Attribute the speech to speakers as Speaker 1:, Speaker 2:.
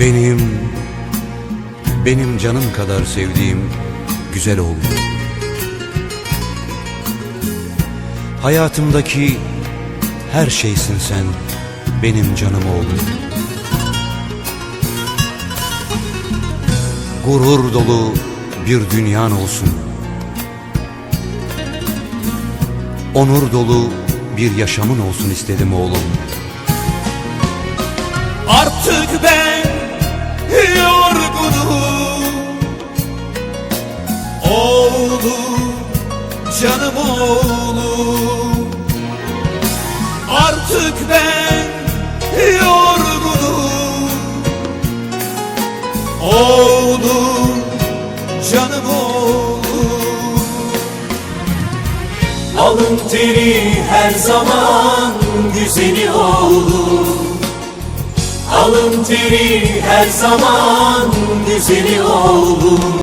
Speaker 1: Benim, benim canım kadar sevdiğim güzel oğlum. Hayatımdaki her şeysin sen, benim canım oğlum. Gurur dolu bir dünyan olsun. Onur dolu bir yaşamın olsun istedim oğlum.
Speaker 2: Artık ben canım oğlum. Artık ben yorgunum. Oğlum, canım oğlum. Alın teri her zaman güzeli olur Alın teri her zaman güzeli olur